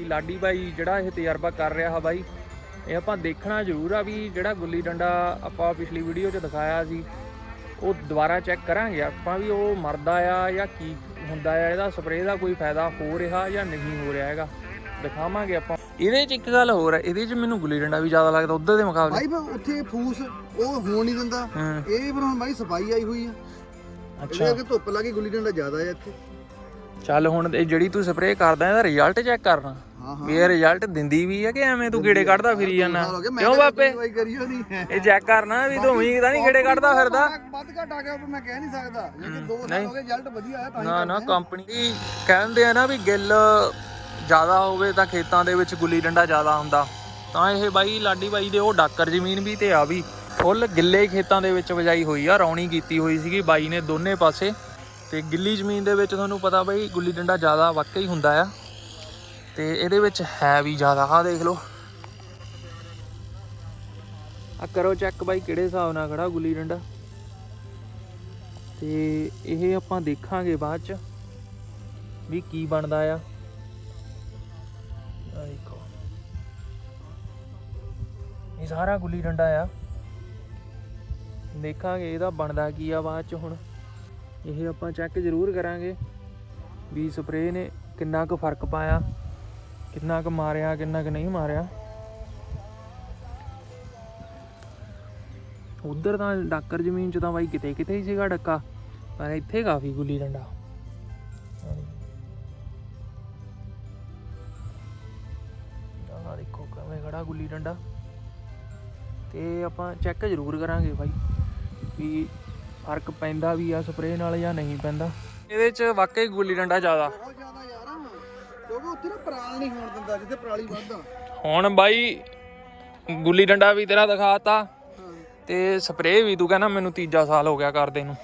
ਬਾਕੀ ਲਾਡੀ ਬਾਈ ਜਿਹੜਾ ਇਹ ਤਜਰਬਾ ਕਰ ਰਿਹਾ ਹੈ ਬਾਈ ਇਹ ਆਪਾਂ ਦੇਖਣਾ ਜ਼ਰੂਰ ਆ ਵੀ ਜਿਹੜਾ ਗੁੱਲੀ ਡੰਡਾ ਆਪਾਂ ਪਿਛਲੀ ਵੀਡੀਓ 'ਚ ਦਿਖਾਇਆ ਸੀ ਉਹ ਦੁਬਾਰਾ ਚੈੱਕ ਕਰਾਂਗੇ ਆਪਾਂ ਵੀ ਉਹ ਮਰਦਾ ਆ ਜਾਂ ਕੀ ਹੁੰਦਾ ਆ ਇਹਦਾ ਸਪਰੇਅ ਦਾ ਕੋਈ ਫਾਇਦਾ ਹੋ ਰਿਹਾ ਜਾਂ ਨਹੀਂ ਹੋ ਰਿਹਾ ਹੈਗਾ ਦਿਖਾਵਾਂਗੇ ਆਪਾਂ। ਇਹਦੇ 'ਚ ਇੱਕ ਗੱਲ ਹੋਰ ਹੈ ਇਹਦੇ 'ਚ ਮੈਨੂੰ ਗੁੱਲੀ ਡੰਡਾ ਵੀ ਜ਼ਿਆਦਾ ਲੱਗਦਾ ਉਧਰ ਦੇ ਮੁਕਾਬਲੇ। ਫਿਰ ਉੱਥੇ ਫੂਸ ਉਹ ਹੋਣ ਨਹੀਂ ਦਿੰਦਾ। ਇਹ ਫਿਰ ਹੁਣ ਬਾਈ ਸਫ਼ਾਈ ਆਈ ਹੋਈ ਆ। ਅੱਛਾ। ਇਹਦੇ ਕਿ ਧੁੱਪ ਲੱਗੀ ਗੁੱਲੀ ਡੰਡਾ ਜ਼ਿਆਦਾ ਆ ਇੱਥੇ। ਚੱਲ ਹੁਣ ਇਹ ਜਿਹੜੀ ਤੂੰ ਸਪਰੇਅ ਕਰਦਾ ਇਹਦਾ ਰਿਜ਼ਲਟ ਚੈੱਕ ਕਰਨਾ। ਹਾਂ ਹਾਂ। ਵੀ ਇਹ ਰਿਜ਼ਲਟ ਦਿੰਦੀ ਵੀ ਹੈ ਕਿ ਐਵੇਂ ਤੂੰ ਗੇੜੇ ਕੱਢਦਾ ਫਿਰੀ ਜਾਂਦਾ? ਹੋ ਕਿਉਂ ਬਾਪੇ? ਦਵਾਈ ਕਰੀਓ ਨਹੀਂ ਇਹ ਚੈੱਕ ਕਰਨਾ ਵੀ ਤੂੰ ਵੀ ਤਾਂ ਨਹੀਂ ਗੇੜੇ ਕੱਢਦਾ ਫਿਰਦਾ। ਵੱਧ ਘੱਟ ਆ ਗਿਆ ਪਰ ਮੈਂ ਕਹਿ ਨਹੀਂ ਸਕਦਾ। ਜੇ 2 ਸਾਲ। ਹੋ ਗਏ ਰਿਜ਼ਲਟ ਵਧੀਆ ਆਇਆ ਤਾਂ ਹੀ ਨਾ ਨਾ ਆ। ਕੰਪਨੀ ਕਹਿੰਦੇ ਆ ਨਾ ਵੀ ਗਿੱਲ ਜ਼ਿਆਦਾ ਹੋਵੇ ਤਾਂ ਖੇਤਾਂ ਦੇ ਵਿੱਚ ਗੁੱਲੀ ਡੰਡਾ ਜ਼ਿਆਦਾ ਹੁੰਦਾ। ਤਾਂ ਇਹ ਬਾਈ ਲਾਡੀ ਬਾਈ ਦੇ ਉਹ ਡਾਕਰ ਜ਼ਮੀਨ ਵੀ ਤੇ ਆ ਵੀ। ਫੁੱਲ ਗਿੱਲੇ ਖੇਤਾਂ ਦੇ ਵਿੱਚ ਵਜਾਈ ਹੋਈ ਆ ਰੌਣੀ ਕੀਤੀ ਹੋਈ ਸੀਗੀ ਬਾਈ ਨੇ ਦੋਨੇ ਪਾਸੇ। ਤੇ ਗਿੱਲੀ ਜ਼ਮੀਨ ਦੇ ਵਿੱਚ ਤੁਹਾਨੂੰ ਪਤਾ ਬਾਈ ਗੁੱਲੀ ਡੰਡਾ ਜ਼ਿਆਦਾ ਵਾਕਈ ਹੁੰਦਾ ਆ। ਤੇ ਇਹਦੇ ਵਿੱਚ ਹੈ ਵੀ ਜ਼ਿਆਦਾ। ਆ ਦੇਖ ਲਓ। ਆ ਕਰੋ ਚੈੱਕ ਬਾਈ ਕਿਹੜੇ ਹਿਸਾਬ ਨਾਲ ਖੜਾ ਗੁੱਲੀ ਡੰਡਾ। ਤੇ ਇਹ ਆਪਾਂ ਦੇਖਾਂਗੇ ਬਾਅਦ ਚ ਵੀ ਕੀ ਬਣਦਾ ਆ। ਆਹ ਦੇਖੋ। ਇਹ ਸਾਰਾ ਗੁੱਲੀ ਡੰਡਾ ਆ। ਦੇਖਾਂਗੇ ਇਹਦਾ ਬਣਦਾ ਕੀ ਆ ਬਾਅਦ ਚ ਹੁਣ। ਇਹ ਆਪਾਂ ਚੈੱਕ ਜ਼ਰੂਰ ਕਰਾਂਗੇ ਵੀ ਸਪਰੇਅ ਨੇ ਕਿੰਨਾ ਕੁ ਫ਼ਰਕ ਪਾਇਆ। ਕਿੰਨਾ ਕੁ ਮਾਰਿਆ, ਕਿੰਨਾ ਕੁ ਨਹੀਂ ਮਾਰਿਆ। ਉਧਰ ਤਾਂ ਡਾਕਰ ਜ਼ਮੀਨ ਚ ਤਾਂ ਬਾਈ ਕਿਤੇ ਕਿਤੇ ਹੀ ਸੀਗਾ ਡੱਕਾ, ਪਰ ਇੱਥੇ ਕਾਫੀ ਗੁੱਲੀ ਡੰਡਾ। ਆਹ ਦੇਖੋ ਕਿਵੇਂ ਖੜਾ ਗੁੱਲੀ ਡੰਡਾ। ਤੇ ਆਪਾਂ ਚੈੱਕ ਜ਼ਰੂਰ ਕਰਾਂਗੇ ਬਾਈ, ਵੀ ਫ਼ਰਕ ਪੈਂਦਾ ਵੀ ਆ ਸਪਰੇਅ ਨਾਲ ਜਾਂ ਨਹੀਂ ਪੈਂਦਾ। ਇਹਦੇ ਚ ਵਾਕਈ ਗੁੱਲੀ ਡੰਡਾ ਜ਼ਿਆਦਾ। ਉੱਥੇ ਨਾ ਪਰਾਲ ਨਹੀਂ ਹੋਣ ਦਿੰਦਾ ਜਿੱਥੇ ਪਰਾਲੀ ਵੱਧਦਾ। ਹੁਣ ਬਾਈ ਗੁੱਲੀ ਡੰਡਾ ਵੀ ਤੇਰਾ ਦਿਖਾਤਾ ਤੇ ਸਪਰੇਅ ਵੀ ਤੂੰ ਕਹਿੰਦਾ ਮੈਨੂੰ ਤੀਜਾ ਸਾਲ ਹੋ ਗਿਆ ਕਰਦੇ ਨੂੰ।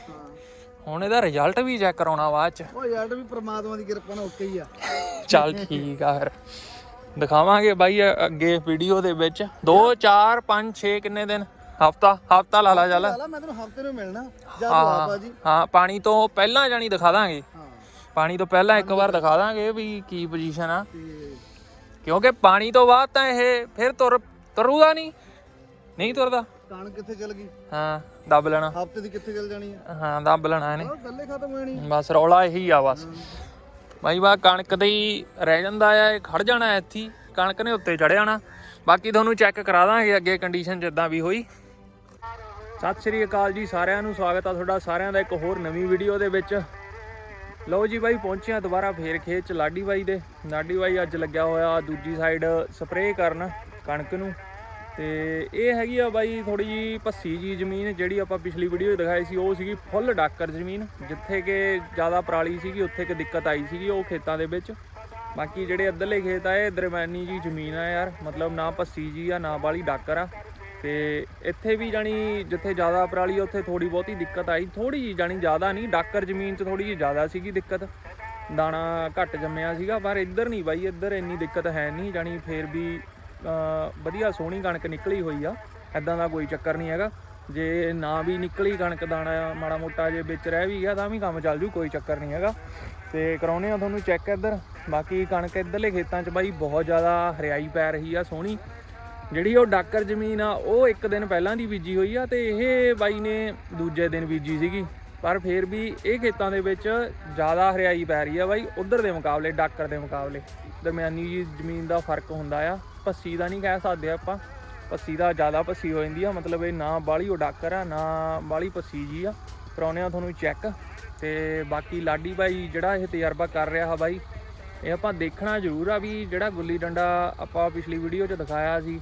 ਹੁਣ ਇਹਦਾ ਰਿਜ਼ਲਟ ਵੀ ਚੈੱਕ ਕਰਾਉਣਾ ਬਾਅਦ ਚ। ਉਹ ਯਾਰ ਵੀ ਪ੍ਰਮਾਤਮਾ ਦੀ ਕਿਰਪਾ ਨਾਲ ਓਕੇ ਹੀ ਆ। ਚੱਲ ਠੀਕ ਆ ਫਿਰ। ਦਿਖਾਵਾਂਗੇ ਬਾਈ ਅੱਗੇ ਵੀਡੀਓ ਦੇ ਵਿੱਚ। 2 4 5 6 ਕਿੰਨੇ ਦਿਨ? ਹਫਤਾ ਹਫਤਾ ਲਾ ਲਾ ਚੱਲ। ਮੈਂ ਤੈਨੂੰ ਹਫ਼ਤੇ ਨੂੰ ਮਿਲਣਾ। ਜਦ ਆ ਭਾਜੀ ਹਾਂ ਪਾਣੀ ਤੋਂ ਪਹਿਲਾਂ ਜਾਣੀ ਦਿਖਾ ਦਾਂਗੇ। ਪਾਣੀ ਤੋਂ ਪਹਿਲਾਂ ਇੱਕ ਵਾਰ ਦਿਖਾ ਦਾਂਗੇ ਵੀ ਕੀ ਪੋਜੀਸ਼ਨ ਆ। ਕਿਉਂਕਿ ਪਾਣੀ ਤੋਂ ਬਾਅਦ ਤਾਂ ਇਹ ਫਿਰ ਤੁਰ ਤੁਰੂਗਾ ਨਹੀਂ। ਨਹੀਂ ਤੁਰਦਾ। ਕਣਕ ਕਿੱਥੇ ਚਲ ਗਈ? ਹਾਂ ਦੱਬ ਲੈਣਾ। ਹਫ਼ਤੇ ਦੀ ਕਿੱਥੇ ਚਲ ਜਾਣੀ ਆ? ਹਾਂ ਦੱਬ ਲੈਣਾ ਇਹਨੇ। ਗੱਲੇ ਖਤਮ ਹੋ ਜਾਣੀ ਬਸ ਰੌਲਾ ਇਹੀ ਆ ਬਸ। ਬਾਈ ਬਾ ਕਣਕ ਤੇ ਹੀ ਰਹਿ ਜਾਂਦਾ ਆ ਇਹ ਖੜ ਜਾਣਾ ਇੱਥੇ ਕਣਕ ਨੇ ਉੱਤੇ ਚੜ ਜਾਣਾ ਬਾਕੀ ਤੁਹਾਨੂੰ ਚੈੱਕ ਕਰਾ ਦਾਂਗੇ ਅੱਗੇ ਕੰਡੀਸ਼ਨ ਜਿੱਦਾਂ ਵੀ ਹੋਈ। ਸਤਿ ਸ੍ਰੀ ਅਕਾਲ ਜੀ ਸਾਰਿਆਂ ਨੂੰ। ਸਵਾਗਤ ਆ ਤੁਹਾਡਾ ਸਾਰਿਆਂ ਦਾ ਇੱਕ ਹੋਰ ਨਵੀਂ ਵੀਡੀਓ ਦੇ ਵਿੱਚ। ਲਓ ਜੀ ਬਾਈ ਪਹੁੰਚਿਆ ਦੁਬਾਰਾ ਫੇਰ ਖੇਤ ਚ ਲਾਡੀ ਬਾਈ ਦੇ। ਲਾਡੀ ਬਾਈ ਅੱਜ ਲੱਗਿਆ ਹੋਇਆ ਦੂਜੀ ਸਾਈਡ ਸਪਰੇਅ ਕਰਨ ਕਣਕ ਨੂੰ। ਤੇ ਇਹ ਹੈਗੀ ਆ ਬਾਈ ਥੋੜੀ ਜੀ ਭੱਸੀ ਜੀ ਜ਼ਮੀਨ, ਜਿਹੜੀ ਆਪਾਂ ਪਿਛਲੀ ਵੀਡੀਓ ਦਿਖਾਈ ਸੀ, ਉਹ ਸੀਗੀ ਫੁੱਲ ਡਾਕਰ ਜ਼ਮੀਨ। ਜਿੱਥੇ ਕਿ ਜ਼ਿਆਦਾ ਪਰਾਲੀ ਸੀਗੀ, ਉੱਥੇ ਕਿ ਦਿੱਕਤ ਆਈ ਸੀਗੀ ਉਹ ਖੇਤਾਂ ਦੇ ਵਿੱਚ। ਬਾਕੀ ਜਿਹੜੇ ਅੱਧਰਲੇ ਖੇਤ ਆ, ਇਹ ਦਰਮਿਆਨੀ ਜੀ ਜ਼ਮੀਨ ਆ ਯਾਰ। ਮਤਲਬ ਨਾ ਭੱਸੀ ਜੀ ਆ, ਨਾ ਬਾਲੀ ਡਾਕਰ ਆ। ਤੇ ਇੱਥੇ ਵੀ ਜਾਣੀ ਜਿੱਥੇ ਜ਼ਿਆਦਾ ਪਰਾਲੀ ਆ, ਉੱਥੇ ਥੋੜੀ ਬਹੁਤੀ ਦਿੱਕਤ ਆਈ। ਥੋੜੀ ਜੀ ਜਾਣੀ ਜ਼ਿਆਦਾ ਨਹੀਂ ਡਾਕਰ ਜ਼ਮੀਨ 'ਚ ਥੋੜੀ ਜੀ ਜ਼ਿਆਦਾ ਸੀਗੀ ਦਿੱਕਤ। ਦਾਣਾ ਘੱਟ ਜੰਮਿਆ ਸੀਗਾ ਪਰ ਇੱਧਰ ਨਹੀਂ ਬਾਈ ਇੱਧਰ ਇੰਨੀ ਦਿੱਕਤ ਹੈ ਨਹੀਂ। ਜਾਣੀ ਫੇਰ ਵੀ ਵਧੀਆ ਸੋਹਣੀ ਕਣਕ ਨਿਕਲੀ ਹੋਈ ਆ ਐਦਾਂ ਦਾ ਕੋਈ ਚੱਕਰ ਨਹੀਂ ਹੈਗਾ। ਜੇ ਨਾ ਵੀ ਨਿਕਲੀ ਕਣਕ ਦਾਣਾ ਮਾੜਾ ਮੋਟਾ ਜੇ ਵਿੱਚ ਰਹਿ ਵੀ ਗਿਆ ਤਾਂ ਵੀ ਕੰਮ ਚੱਲ ਜੂ ਕੋਈ ਚੱਕਰ ਨਹੀਂ ਹੈਗਾ। ਤੇ ਕਰਾਉਨੇ ਆ ਤੁਹਾਨੂੰ ਚੈੱਕ ਇੱਧਰ। ਬਾਕੀ ਕਣਕ ਇੱਧਰਲੇ ਖੇਤਾਂ 'ਚ ਬਾਈ ਬਹੁਤ ਜ਼ਿਆਦਾ ਹਰਿਆਈ ਪੈ ਰਹੀ ਆ ਸੋਹਣੀ। ਜਿਹੜੀ ਉਹ ਡਾਕਰ ਜ਼ਮੀਨ ਆ, ਉਹ ਇੱਕ ਦਿਨ ਪਹਿਲਾਂ ਦੀ ਬੀਜੀ ਹੋਈ ਆ ਤੇ ਇਹ ਬਾਈ ਨੇ ਦੂਜੇ ਦਿਨ ਬੀਜੀ ਸੀਗੀ। ਪਰ ਫੇਰ ਵੀ ਇਹ ਖੇਤਾਂ ਦੇ ਵਿੱਚ ਜ਼ਿਆਦਾ ਹਰਿਆਈ ਪੈ ਰਹੀ ਆ ਬਾਈ, ਉਧਰ ਦੇ ਮੁਕਾਬਲੇ, ਡਾਕਰ ਦੇ ਮੁਕਾਬਲੇ। ਦਰਮਿਆਨੀ ਜੀ ਜ਼ਮੀਨ ਦਾ ਫ਼ਰਕ ਹੁੰਦਾ ਆ। ਪੱਸੀ ਦਾ ਨਹੀਂ ਕਹਿ ਸਕਦੇ ਆਪਾਂ। ਪੱਸੀ ਦਾ ਜ਼ਿਆਦਾ ਪੱਸੀ ਹੋ ਜਾਂਦੀ ਆ, ਮਤਲਬ ਇਹ ਨਾ ਬਾਲੀ ਉਹ ਡਾਕਰ ਆ, ਨਾ ਬਾਲੀ ਪੱਸੀ ਜੀ ਆ। ਕਰਾਉਨੇ ਆ ਤੁਹਾਨੂੰ ਚੈੱਕ ਤੇ ਬਾਕੀ ਲਾਡੀ ਬਾਈ ਜਿਹੜਾ ਇਹ ਤਜਰਬਾ ਕਰ ਰਿਹਾ ਹਾ ਬਾਈ, ਇਹ ਆਪਾਂ ਦੇਖਣਾ ਜ਼ਰੂਰ ਆ ਵੀ ਜਿਹੜਾ ਗੁੱਲੀ ਡੰਡਾ ਆਪਾਂ ਪਿਛਲੀ ਵੀਡੀਓ 'ਚ ਦਿਖਾਇਆ ਸੀ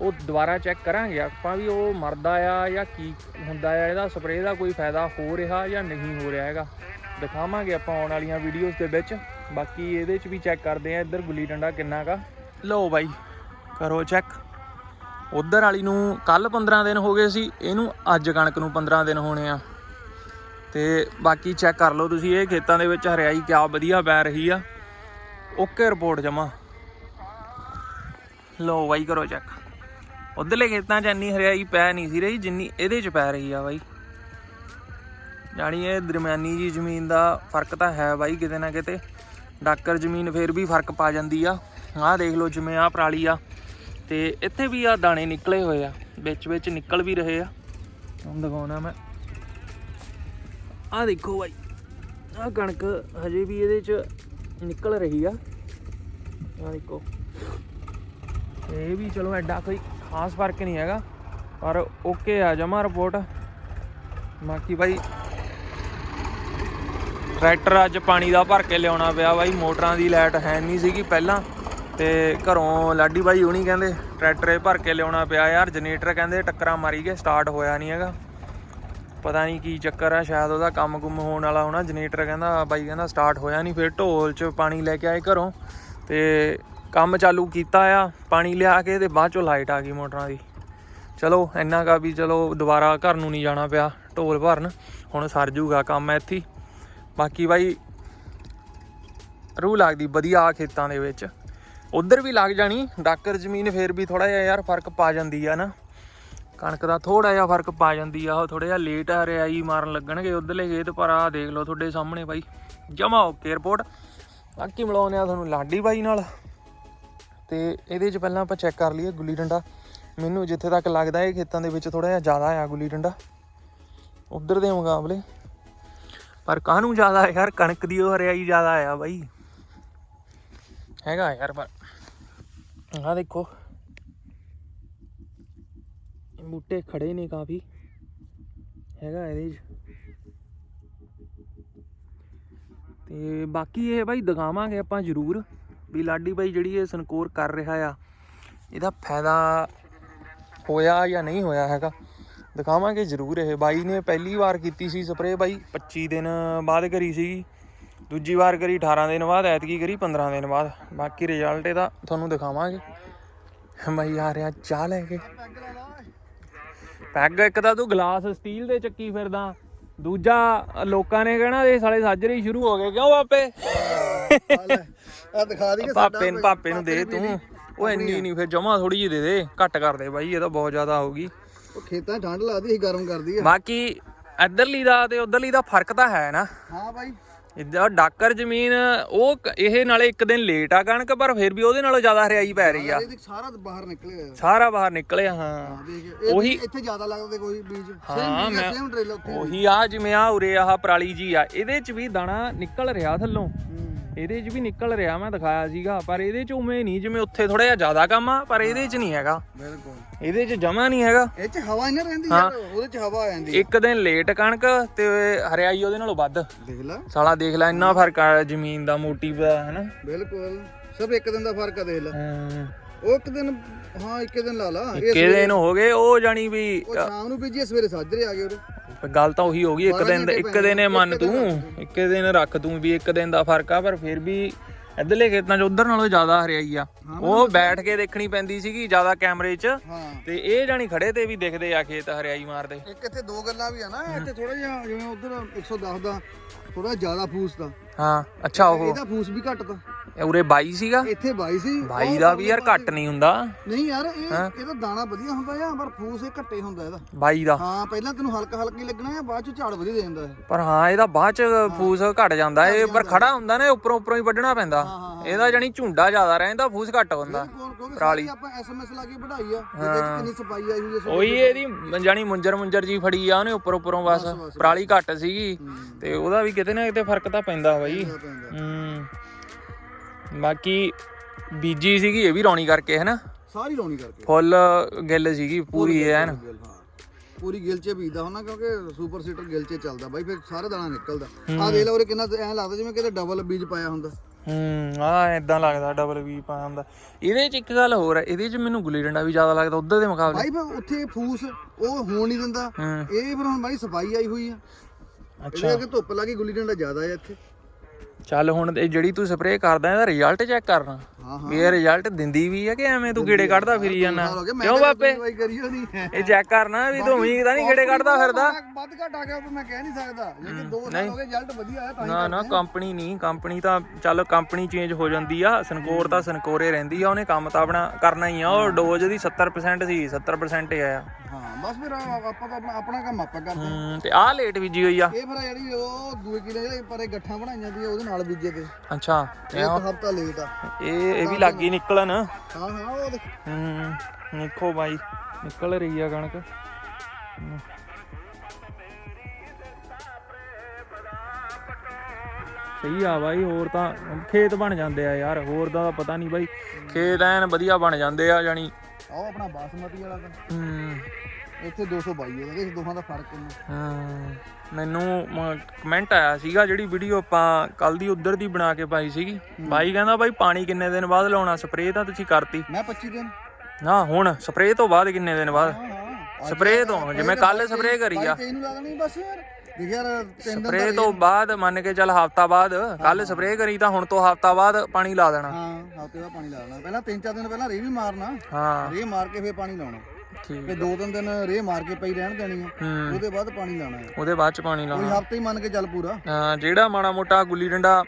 ਉਹ ਦੁਬਾਰਾ ਚੈੱਕ ਕਰਾਂਗੇ, ਆਪਾਂ ਵੀ ਉਹ ਮਰਦਾ ਆ ਜਾਂ ਕੀ ਹੁੰਦਾ ਆ, ਇਹਦਾ ਸਪਰੇਅ ਦਾ ਕੋਈ ਫਾਇਦਾ ਹੋ ਰਿਹਾ ਜਾਂ ਨਹੀਂ ਹੋ ਰਿਹਾ ਹੈਗਾ। ਦਿਖਾਵਾਂਗੇ ਆਪਾਂ ਆਉਣ ਵਾਲੀਆਂ ਵੀਡੀਓਜ਼ ਦੇ ਵਿੱਚ। ਬਾਕੀ ਇਹਦੇ 'ਚ ਵੀ ਚੈੱਕ ਕਰਦੇ ਆ ਇੱਧਰ ਗੁੱਲੀ ਡੰਡਾ ਕਿੰਨਾ ਕਾ ਲਓ ਬਾਈ, ਕਰੋ ਚੈੱਕ ਉਧਰ ਵਾਲੀ ਨੂੰ ਕੱਲ 15 ਦਿਨ ਹੋ ਗਏ ਸੀ, ਇਹਨੂੰ ਅੱਜ ਕਣਕ ਨੂੰ 15 ਦਿਨ ਹੋਣੇ ਆ। ਤੇ ਬਾਕੀ ਚੈੱਕ ਕਰ ਲਓ ਤੁਸੀਂ, ਇਹ ਖੇਤਾਂ ਦੇ ਵਿੱਚ ਹਰਿਆਈ ਕਿਆ ਵਧੀਆ ਪੈ ਰਹੀ ਆ। ਓਕੇ ਰਿਪੋਰਟ ਜਮਾ। ਲਓ ਬਾਈ, ਕਰੋ ਚੈੱਕ ਉਧਰਲੇ ਖੇਤਾਂ 'ਚ ਇੰਨੀ ਹਰਿਆਈ ਪੈ ਨਹੀਂ ਸੀ ਰਹੀ, ਜਿੰਨੀ ਇਹਦੇ 'ਚ ਪੈ ਰਹੀ ਆ ਬਾਈ। ਜਾਣੀ ਇਹ ਦਰਮਿਆਨੀ ਜੀ ਜ਼ਮੀਨ ਦਾ ਫ਼ਰਕ ਤਾਂ ਹੈ ਬਾਈ, ਕਿਤੇ ਨਾ ਕਿਤੇ। ਡਾਕਰ ਜ਼ਮੀਨ ਫੇਰ ਵੀ ਫ਼ਰਕ ਪਾ ਜਾਂਦੀ ਆ। ਆਹ ਦੇਖ ਲਓ ਜਿਵੇਂ ਆਹ ਪਰਾਲੀ ਆ। ਤੇ ਇੱਥੇ ਵੀ ਆ ਦਾਣੇ ਨਿਕਲੇ ਹੋਏ ਆ, ਵਿੱਚ ਵਿੱਚ ਨਿਕਲ ਵੀ ਰਹੇ ਆ। ਹੁਣ ਦਿਖਾਉਣਾ ਮੈਂ। ਆਹ ਦੇਖੋ ਬਾਈ, ਆਹ ਕਣਕ ਹਜੇ ਵੀ ਇਹਦੇ ਚ ਨਿਕਲ ਰਹੀ ਆ। ਆਹ ਦੇਖੋ। ਇਹ ਵੀ ਚਲੋ ਐਡਾ ਕੋਈ ਖਾਸ ਫ਼ਰਕ ਨਹੀਂ ਹੈਗਾ, ਪਰ ਓਕੇ ਆ ਜਮਾ ਰਿਪੋਰਟ ਬਾਕੀ ਬਾਈ ਟਰੈਕਟਰ ਅੱਜ ਪਾਣੀ ਦਾ ਭਰ ਕੇ ਲਿਆਉਣਾ ਪਿਆ ਬਾਈ, ਮੋਟਰਾਂ ਦੀ ਲਾਈਟ ਹੈ ਨਹੀਂ ਸੀਗੀ ਪਹਿਲਾਂ, ਤੇ ਘਰੋਂ ਲਾਡੀ ਬਾਈ ਹੁਣੀ ਕਹਿੰਦੇ ਟਰੈਕਟਰ ਇਹ ਭਰ ਕੇ ਲਿਆਉਣਾ ਪਿਆ ਯਾਰ ਜਨਰੇਟਰ ਕਹਿੰਦੇ ਟੱਕਰਾਂ ਮਾਰੀ ਗਏ ਸਟਾਰਟ ਹੋਇਆ ਨਹੀਂ ਹੈਗਾ। ਪਤਾ ਨਹੀਂ ਕੀ ਚੱਕਰ ਆ, ਸ਼ਾਇਦ ਉਹਦਾ ਕੰਮ ਕੁਮ ਹੋਣ ਵਾਲਾ ਹੋਣਾ ਜਨਰੇਟਰ ਕਹਿੰਦਾ ਬਾਈ ਕਹਿੰਦਾ ਸਟਾਰਟ ਹੋਇਆ ਨਹੀਂ ਫਿਰ ਢੋਲ 'ਚ ਪਾਣੀ ਲੈ ਕੇ ਆਏ ਘਰੋਂ, ਤੇ ਕੰਮ ਚਾਲੂ ਕੀਤਾ ਆ, ਪਾਣੀ ਲਿਆ ਕੇ ਤੇ ਬਾਅਦ ਚੋਂ ਲਾਈਟ ਆ ਗਈ ਮੋਟਰਾਂ ਦੀ। ਚਲੋ, ਇੰਨਾ ਕਾ ਵੀ ਚਲੋ ਦੁਬਾਰਾ ਘਰ ਨੂੰ ਨਹੀਂ ਜਾਣਾ ਪਿਆ, ਢੋਲ ਭਰਨ, ਹੁਣ ਸਰ ਜੂਗਾ ਕੰਮ ਇੱਥੇ ਬਾਕੀ ਬਾਈ, ਰੂਹ ਲੱਗਦੀ ਵਧੀਆ ਖੇਤਾਂ ਦੇ ਵਿੱਚ। ਉਧਰ ਵੀ ਲੱਗ ਜਾਣੀ, ਡਾਕਰ ਜ਼ਮੀਨ ਫੇਰ ਵੀ ਥੋੜਾ ਜਿਹਾ ਯਾਰ ਫ਼ਰਕ ਪਾ ਜਾਂਦੀ ਆ ਨਾ। ਕਣਕ ਦਾ ਥੋੜਾ ਜਿਹਾ ਫ਼ਰਕ ਪਾ ਜਾਂਦੀ ਆ, ਉਹ ਥੋੜਾ ਜਿਹਾ ਲੇਟ ਆ ਰਿਹਾ ਜੀ ਮਾਰਨ ਲੱਗਣਗੇ ਉਧਰਲੇ ਖੇਤ, ਪਰ ਆ ਦੇਖ ਲਓ ਤੁਹਾਡੇ ਸਾਹਮਣੇ ਬਾਈ, ਜਮਾ ਓਕੇ ਰਿਪੋਰਟ ਬਾਕੀ ਮਿਲਾਉਂਦੇ ਆ ਤੁਹਾਨੂੰ ਲਾਡੀ ਬਾਈ ਨਾਲ। ਤੇ ਇਹਦੇ 'ਚ ਪਹਿਲਾਂ ਆਪਾਂ ਚੈੱਕ ਕਰ ਲਈਏ ਗੁੱਲੀ ਡੰਡਾ। ਮੈਨੂੰ ਜਿੱਥੇ ਤੱਕ ਲੱਗਦਾ ਇਹ ਖੇਤਾਂ ਦੇ ਵਿੱਚ ਥੋੜਾ ਜਿਹਾ ਜ਼ਿਆਦਾ ਆ ਗੁੱਲੀ ਡੰਡਾ। ਉਧਰ ਦੇ ਮੁਕਾਬਲੇ। ਪਰ ਕਾਹਨੂੰ ਜ਼ਿਆਦਾ ਹੈ ਯਾਰ? ਕਣਕ ਦੀ ਉਹ ਹਰਿਆਈ ਜ਼ਿਆਦਾ ਆ ਬਾਈ। ਹੈਗਾ ਯਾਰ ਪਰ। ਆਹ ਦੇਖੋ। ਬੂਟੇ ਖੜੇ ਨੇ ਕਾਫੀ। ਹੈਗਾ ਇਹਦੇ 'ਚ। ਤੇ ਬਾਕੀ ਇਹ ਬਾਈ ਦਿਖਾਵਾਂਗੇ ਆਪਾਂ ਜ਼ਰੂਰ। ਵੀ ਲਾਡੀ ਬਾਈ ਜਿਹੜੀ ਇਹ ਸੰਕੋਰ ਕਰ ਰਿਹਾ ਆ, ਇਹਦਾ ਫਾਇਦਾ ਹੋਇਆ ਜਾਂ ਨਹੀਂ ਹੋਇਆ ਹੈਗਾ? ਦਿਖਾਵਾਂਗੇ ਜ਼ਰੂਰ ਇਹ। ਬਾਈ ਨੇ ਪਹਿਲੀ ਵਾਰ ਕੀਤੀ ਸੀ ਸਪਰੇਅ ਬਾਈ 25 ਦਿਨ ਬਾਅਦ ਕਰੀ ਸੀਗੀ। ਦੂਜੀ ਵਾਰ ਕਰੀ 18 ਦਿਨ ਬਾਅਦ, ਐਤਕੀ ਕਰੀ 15 ਦਿਨ ਬਾਅਦ। ਬਾਕੀ ਰਿਜ਼ਲਟ ਇਹਦਾ ਤੁਹਾਨੂੰ ਦਿਖਾਵਾਂਗੇ। ਬਾਈ ਆ ਰਿਹਾ ਚਾਹ ਲੈ ਕੇ। ਪੈਗ ਇੱਕ ਤਾਂ ਤੂੰ ਗਲਾਸ ਸਟੀਲ ਦੇ ਚੱਕੀ ਫਿਰਦਾ। ਦੂਜਾ ਲੋਕਾਂ ਨੇ ਕਹਿਣਾ, ਇਹ ਸਾਲੇ ਸਾਜਰੇ ਹੀ ਸ਼ੁਰੂ ਹੋ ਗਏ। ਕਿਉਂ ਬਾਪੇ? ਆ ਦਿਖਾ ਦੀ ਪਾਪੇ ਨੂੰ ਪਾਪੇ ਨੂੰ ਦੇ ਤੂੰ। ਉਹ ਇੰਨੀ ਨਹੀਂ ਫਿਰ ਜਮਾ ਥੋੜੀ ਜਿਹੀ ਦੇ ਦੇ। ਘੱਟ ਕਰ ਦੇ ਬਾਈ ਇਹ ਤਾਂ ਬਹੁਤ ਜ਼ਿਆਦਾ ਹੋਊਗੀ ਉਹ ਖੇਤਾਂ ਠੰਡ ਲੱਗਦੀ ਸੀ ਗਰਮ ਕਰਦੀ ਆ। ਬਾਕੀ ਇੱਧਰਲੀ ਦਾ ਤੇ ਉਧਰਲੀ ਦਾ ਫ਼ਰਕ ਤਾਂ ਹੈ ਨਾ। ਹਾਂ ਬਾਈ। ਇਦਾਂ ਡਾਕਰ ਜ਼ਮੀਨ ਉਹ ਇਹ ਨਾਲੇ ਇੱਕ ਦਿਨ ਲੇਟ ਆ ਕਣਕ ਪਰ ਫਿਰ ਵੀ ਉਹਦੇ ਨਾਲੋਂ ਜ਼ਿਆਦਾ ਹਰਿਆਈ ਪੈ ਰਹੀ ਆ। ਸਾਰਾ ਬਾਹਰ ਨਿਕਲਿਆ ਸਾਰਾ ਬਾਹਰ ਨਿਕਲਿਆ ਹਾਂ। ਉਹੀ- ਇੱਥੇ ਜ਼ਿਆਦਾ ਲੱਗਦੇ ਕੋਈ ਬੀਜ। ਹਾਂ, ਮੈਂ- ਉਹੀ ਆ ਜਿਵੇਂ ਆ ਉਰੇ ਆਹ ਪਰਾਲੀ ਜੀ ਆ ਇਹਦੇ ਚ ਵੀ ਦਾਣਾ ਨਿਕਲ ਰਿਹਾ ਥੱਲੋਂ। ਇਹਦੇ ਚ ਵੀ ਨਿਕਲ ਰਿਹਾ ਮੈਂ ਦਿਖਾਇਆ ਸੀਗਾ ਪਰ ਇਹਦੇ ਚ ਉਵੇਂ ਨਹੀਂ ਜਿਵੇਂ ਉੱਥੇ ਥੋੜਾ ਜਿਹਾ ਜ਼ਿਆਦਾ ਕੰਮ ਆ ਪਰ ਇਹਦੇ ਚ ਨਹੀਂ ਹੈਗਾ। ਬਿਲਕੁਲ। ਇਹਦੇ ਚ ਜਮਾ ਨਹੀਂ ਹੈਗਾ। ਇਹ 'ਚ ਹਵਾ ਹੀ ਨਾ ਰਹਿੰਦੀ ਯਾਰ ਉਹਦੇ 'ਚ ਹਵਾ ਆ ਜਾਂਦੀ। ਇੱਕ ਦਿਨ ਲੇਟ ਕਣਕ ਤੇ ਹਰਿਆਈ ਉਹਦੇ ਨਾਲੋਂ ਵੱਧ। ਦੇਖ ਲੈ। ਸਾਲਾ ਦੇਖ ਲੈ ਇੰਨਾ ਫ਼ਰਕ ਆ ਜ਼ਮੀਨ ਦਾ ਮੋਟੀ ਦਾ ਹੈਨਾ। ਬਿਲਕੁਲ। ਸਭ ਇੱਕ ਦਿਨ ਦਾ ਫ਼ਰਕ ਆ ਦੇਖ ਲੈ। ਉਹ ਇੱਕ ਦਿਨ ਹਾਂ ਇੱਕ ਦਿਨ ਲਾ ਲਾ। ਇਹ ਇੱਕੇ ਦਿਨ ਹੋ ਗਏ ਉਹ ਜਾਣੀ ਵੀ ਉਹ ਸ਼ਾਮ ਨੂੰ ਬੀਜੀ ਸਵੇਰੇ ਸਾਜਰੇ ਆ ਗਏ ਉਰੇ। ਗੱਲ ਤਾਂ ਉਹੀ ਹੋ ਗਈ ਇੱਕ ਦਿਨ ਦਾ ਇੱਕ ਦਿਨ ਇਹ ਮੰਨ ਤੂੰ ਇੱਕ ਦਿਨ ਰੱਖ ਤੂੰ ਵੀ ਇੱਕ ਦਿਨ ਦਾ ਫ਼ਰਕ ਆ ਪਰ ਫਿਰ ਵੀ ਇੱਧਰਲੇ ਖੇਤਾਂ 'ਚ ਉਧਰ ਨਾਲੋਂ ਜ਼ਿਆਦਾ ਹਰਿਆਈ ਆ। ਉਹ ਬੈਠ ਕੇ ਦੇਖਣੀ ਪੈਂਦੀ ਸੀਗੀ ਜ਼ਿਆਦਾ ਕੈਮਰੇ 'ਚ। ਹਾਂ। ਤੇ ਇਹ ਜਾਣੀ ਖੜੇ ਤੇ ਵੀ ਦਿਖਦੇ ਆ ਖੇਤ ਹਰਿਆਈ ਮਾਰਦੇ। ਇੱਕ ਇੱਥੇ ਦੋ ਗੱਲਾਂ ਵੀ ਆ ਨਾ ਇੱਥੇ ਥੋੜਾ ਜਿਹਾ ਜਿਵੇਂ ਉਧਰ 110 ਦਾ ਥੋੜਾ ਜ਼ਿਆਦਾ ਫੂਸ ਦਾ। ਹਾਂ ਅੱਛਾ ਉਹ ਇਹਦਾ ਫੂਸ ਵੀ ਘੱਟ ਤਾ ਉਰੇ 22 ਸੀਗਾ? ਇੱਥੇ 22 ਸੀ। ਬਾਈ ਦਾ ਵੀ ਯਾਰ ਘੱਟ ਨਹੀਂ ਹੁੰਦਾ। ਨਹੀਂ ਯਾਰ ਇਹ ਇਹਦਾ ਦਾਣਾ ਵਧੀਆ ਹੁੰਦਾ ਆ ਪਰ ਫੂਸ ਇਹ ਘੱਟੇ ਹੁੰਦਾ ਇਹਦਾ। 22 ਦਾ। ਹਾਂ ਪਹਿਲਾਂ ਤੈਨੂੰ ਹਲਕਾ ਹਲਕੀ ਲੱਗਣਾ ਆ ਬਾਅਦ ਚ ਝਾੜ ਵਧੀਆ ਦੇ ਜਾਂਦਾ ਇਹ। ਪਰ ਹਾਂ ਇਹਦਾ ਬਾਅਦ ਚ ਫੂਸ ਘਟ ਜਾਂਦਾ ਇਹ ਪਰ ਖੜਾ ਹੁੰਦਾ ਨਾ ਇਹ ਉੱਪਰੋਂ ਉੱਪਰੋਂ ਹੀ ਵੱਢਣਾ ਪੈਂਦਾ। ਇਹਦਾ ਜਾਨੀ ਝੁੰਡਾ ਜ਼ਿਆਦਾ ਰਹਿੰਦਾ ਫੂਸ ਘੱਟ ਹੁੰਦਾ। ਸਾਰੀ ਆਪਾਂ ਐਸਐਮਐਸ ਲਾ ਕੇ ਵਧਾਈ ਆ। ਇਹਦੇ ਚ ਕਿੰਨੀ ਸਫ਼ਾਈ ਆਈ ਹੋਈ ਉਹੀ ਇਹਦੀ ਜਾਨੀ ਮੁੰਜਰ ਮੁੰਜਰ ਜੀ ਫੜੀ ਆ ਉਹਨੇ ਉੱਪਰ ਉੱਪਰੋਂ ਬਸ। ਪਰਾਲੀ ਘੱਟ ਸੀਗੀ ਤੇ ਉਹਦਾ ਵੀ ਕਿਤੇ ਨਾ ਕਿਤੇ ਫ਼ਰਕ ਤਾਂ ਪੈਂਦਾ ਬਾਈ। ਹੂੰ। ਬਾਕੀ ਬੀਜੀ ਸੀਗੀ ਇਹ ਵੀ ਰੌਣੀ ਕਰਕੇ ਹੈਨਾ? ਸਾਰੀ ਰੌਣੀ ਕਰਕੇ। ਫੁੱਲ ਗਿੱਲ ਸੀਗੀ ਪੂਰੀ ਐਨ ਗਿੱਲ, ਹਾਂ। ਪੂਰੀ ਗਿਲ ਚ ਬੀਜਦਾ ਹੁੰਦਾ ਕਿਉਂਕਿ ਸੁਪਰ ਸੀਟਰ ਗਿਲ ਚ ਚੱਲਦਾ ਬਾਈ ਫਿਰ ਸਾਰਾ ਦਾਣਾ ਨਿਕਲਦਾ। ਆ ਦੇਖ ਲੈ ਉਰੇ ਕਿੰਨਾ ਐ ਲੱਗਦਾ ਜਿਵੇਂ ਕਿਤੇ ਡਬਲ ਬੀਜ ਪਾਇਆ ਹੁੰਦਾ। ਹੂੰ ਆ ਇਦਾਂ ਲੱਗਦਾ ਡਬਲ ਵੀ ਪਾ ਹੁੰਦਾ। ਇਹਦੇ ਚ ਇੱਕ ਗੱਲ ਹੋਰ ਹੈ ਇਹਦੇ ਚ ਮੈਨੂੰ ਗੁੱਲੀ ਡੰਡਾ ਵੀ ਜ਼ਿਆਦਾ ਲੱਗਦਾ ਉਧਰ ਦੇ ਮੁਕਾਬਲੇ। ਬਾਈ ਫਿਰ ਉੱਥੇ ਫੂਸ ਉਹ ਹੋਣ ਨਹੀਂ ਦਿੰਦਾ। ਹੂੰ। ਇਹ ਫਿਰ ਹੁਣ ਬਾਈ ਸਫ਼ਾਈ ਆਈ ਹੋਈ ਆ। ਅੱਛਾ। ਇਹਦੇ ਅੱਗੇ ਧੁੱਪ ਲੱਗੀ ਗੁੱਲੀ ਡੰਡਾ ਜ਼ਿਆਦਾ ਆ ਇੱਥੇ। ਚੱਲ ਹੁਣ ਇਹ ਜਿਹੜੀ ਤੂੰ ਸਪਰੇਅ ਕਰਦਾ ਇਹਦਾ ਰਿਜ਼ਲਟ ਚੈੱਕ ਕਰਨਾ। ਵੀ ਇਹ ਰਿਜ਼ਲਟ ਦਿੰਦੀ ਵੀ ਹੈ ਕਿ ਐਵੇਂ ਤੂੰ ਗੇੜੇ ਕੱਢਦਾ ਫਿਰੀ ਜਾਂਦਾ? ਕਿਉਂ ਬਾਪੇ? ਦਵਾਈ ਕਰੀਓ ਨਹੀਂ ਇਹ ਚੈੱਕ ਕਰਨਾ ਵੀ ਤੂੰ ਉਮੀਦ ਤਾਂ ਨਹੀਂ ਗੇੜੇ ਕੱਢਦਾ ਫਿਰਦਾ। ਵੱਧ ਘਟ ਆ ਗਿਆ ਪਰ ਮੈਂ ਕਹਿ ਨਹੀਂ ਸਕਦਾ। ਜੇ ਦੋ ਸਾਲ ਹੋ ਗਏ ਰਿਜ਼ਲਟ ਵਧੀਆ ਆਇਆ ਤਾਂ ਨਾ ਨਾ ਕੰਪਨੀ ਨਹੀਂ ਕੰਪਨੀ ਤਾਂ ਚੱਲ ਕੰਪਨੀ ਚੇਂਜ ਹੋ ਜਾਂਦੀ ਆ। ਸਨਕੋਰ ਤਾਂ ਸਨਕੋਰੇ ਰਹਿੰਦੀ ਆ ਉਹਨੇ ਕੰਮ ਤਾਂ ਆਪਣਾ ਕਰਨਾ ਹੀ ਆ। ਉਹ ਡੋਜ਼ ਦੀ 70% ਸੀ 70% ਹੀ ਆਇਆ ਹਾਂ ਬਸ ਫਿਰ ਆ- ਆਪਾਂ ਤਾਂ ਆਪਣਾ ਆਪਣਾ ਕੰਮ ਆਪਾਂ ਕਰਦੇ ਤੇ ਆਹ ਲੇਟ ਬੀਜੀ ਹੋਈ ਆ। ਇਹ ਫਿਰ ਜਿਹੜੀ ਉਹ ਦੂਏ ਕਿਲੇ ਜਿਹੜੇ ਪਰੇ ਗੱਠਾਂ ਬਣਾਈਆਂ ਦੀ ਉਹਦੇ ਨਾਲ ਬੀਜੇ ਤੇ। ਅੱਛਾ ਇਹ ਹਫਤਾ ਲੇਟ ਆ। ਇਹ ਇਹ ਵੀ ਲੱਗੀ ਨਿਕਲਣ। ਹਾਂ ਹਾਂ ਉਹ ਦੇਖ। ਹੂੰ ਦੇਖੋ ਬਾਈ ਨਿਕਲ ਰਹੀ ਆ ਕਣਕ। ਸਹੀ ਆ ਬਾਈ ਹੋਰ ਤਾਂ ਖੇਤ ਬਣ ਜਾਂਦੇ ਆ ਯਾਰ ਹੋਰ ਦਾ ਪਤਾ ਨਹੀਂ ਬਾਈ। ਖੇਤ ਐਨ ਵਧੀਆ ਬਣ ਜਾਂਦੇ ਆ ਜਾਨੀ ਆਹ ਆਪਣਾ ਬਾਸਮਤੀ ਵਾਲਾ ਹੂੰ। ਇੱਥੇ 222 ਉਹਦੇ ਦੇਖ ਦੋਹਾਂ ਦਾ ਫ਼ਰਕ ਕਿੰਨਾ ਹਾਂ, ਮੈਨੂੰ ਕਮੈਂਟ ਆਇਆ ਸੀਗਾ ਜਿਹੜੀ ਵੀਡੀਓ ਆਪਾਂ ਕੱਲ ਦੀ ਉਧਰ ਦੀ ਬਣਾ ਕੇ ਪਾਈ ਸੀਗੀ। ਬਾਈ ਕਹਿੰਦਾ ਬਾਈ ਪਾਣੀ ਕਿੰਨੇ ਦਿਨ ਬਾਅਦ ਲਾਉਣਾ ਸਪਰੇਅ ਤਾਂ ਤੁਸੀਂ ਕਰਤੀ। ਮੈਂ 25 ਦਿਨ। ਨਾ ਹੁਣ ਸਪਰੇਅ ਤੋਂ ਬਾਅਦ ਕਿੰਨੇ ਦਿਨ ਬਾਅਦ? ਹਾਂ ਹਾਂ ਸਪਰੇਅ ਤੋਂ ਜਿਵੇਂ ਕੱਲ ਸਪਰੇਅ ਕਰੀ ਆ। ਤੈਨੂੰ ਬਸ ਯਾਰ। ਸਪਰੇਅ ਤੋਂ ਬਾਅਦ ਮੰਨ ਕੇ ਚੱਲ ਹਫਤਾ ਬਾਅਦ ਕੱਲ ਸਪਰੇਅ ਕਰੀ ਤਾਂ ਹੁਣ ਤੋਂ ਹਫਤਾ ਬਾਅਦ ਪਾਣੀ ਲਾ ਦੇਣਾ। ਹਾਂ ਹਫ਼ਤੇ ਦਾ ਪਾਣੀ ਲਾ ਦੇਣਾ। ਪਹਿਲਾਂ ਤਿੰਨ ਚਾਰ ਦਿਨ ਪਹਿਲਾਂ ਰੇ ਵੀ ਮਾਰਨਾ। ਹਾਂ। ਰੇ ਮਾਰ ਕੇ ਫੇਰ ਪਾਣੀ ਲਾਉਣਾ। ਠੀਕ ਫੇ ਦੋ ਤਿੰਨ ਦਿਨ ਰੇ ਮਾਰ ਕੇ ਪਈ ਰਹਿਣ ਦੇਣੀ ਆ। ਹੂੰ। ਉਹਦੇ ਬਾਅਦ ਪਾਣੀ ਲਾਣਾ ਹੈ ਉਹਦੇ ਬਾਅਦ ਚ ਪਾਣੀ ਕੋਈ ਲਾਉਣਾ ਹਫ਼ਤੇ ਹੀ ਮੰਨ ਕੇ ਚੱਲ ਪੂਰਾ। ਹਾਂ, ਜਿਹੜਾ ਮਾੜਾ ਮੋਟਾ ਗੁੱਲੀ ਡੰਡਾ